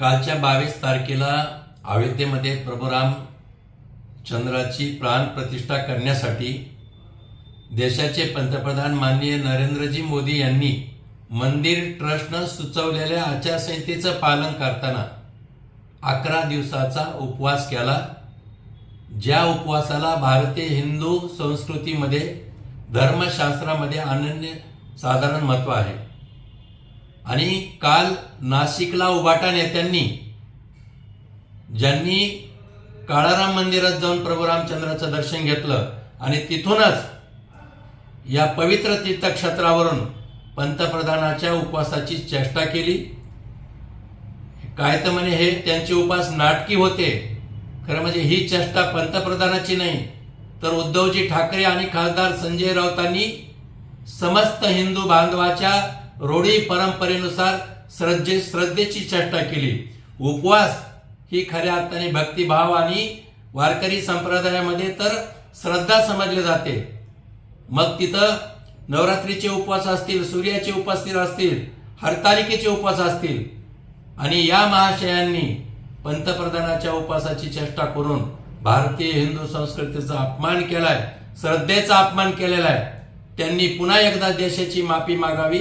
कालच्या बावीस तारखेला अयोध्येमध्ये प्रभुराम चंद्राची प्राण प्रतिष्ठा करण्यासाठी देशाचे पंतप्रधान माननीय नरेंद्रजी मोदी यांनी मंदिर ट्रस्टनं सुचवलेल्या आचारसंहितेचं पालन करताना अकरा दिवसाचा उपवास केला. ज्या उपवासाला भारतीय हिंदू संस्कृतीमध्ये धर्मशास्त्रामध्ये अनन्य साधारण महत्त्व आहे. आणि काल नाशिकला उबाटा नेत्यांनी ज्यांनी काळाराम मंदिरात जाऊन प्रभू रामचंद्राचं दर्शन घेतलं आणि तिथूनच या पवित्र तीर्थक्षेत्रावरून पंतप्रधानाच्या उपवासाची चेष्टा केली. काय तर म्हणे हे त्यांचे उपास नाटकी होते. खरं म्हणजे ही चेष्टा पंतप्रधानाची नाही तर उद्धवजी ठाकरे आणि खासदार संजय राऊतांनी समस्त हिंदू बांधवाच्या रूढी परंपरेनुसार श्रद्धे श्रद्धेची चेष्टा केली. उपवास ही खऱ्या अर्थाने भक्तिभाव आणि वारकरी संप्रदायामध्ये तर श्रद्धा समजले जाते. मग तिथं नवरात्रीचे उपवास असतील सूर्याचे उपस्थित असतील हरतालिकेचे उपवास असतील. आणि या महाशयांनी पंतप्रधानाच्या उपवासाची चेष्टा करून भारतीय हिंदू संस्कृतीचा अपमान केलाय श्रद्धेचा अपमान केलेला आहे त्यांनी पुन्हा एकदा देशाची माफी मागावी.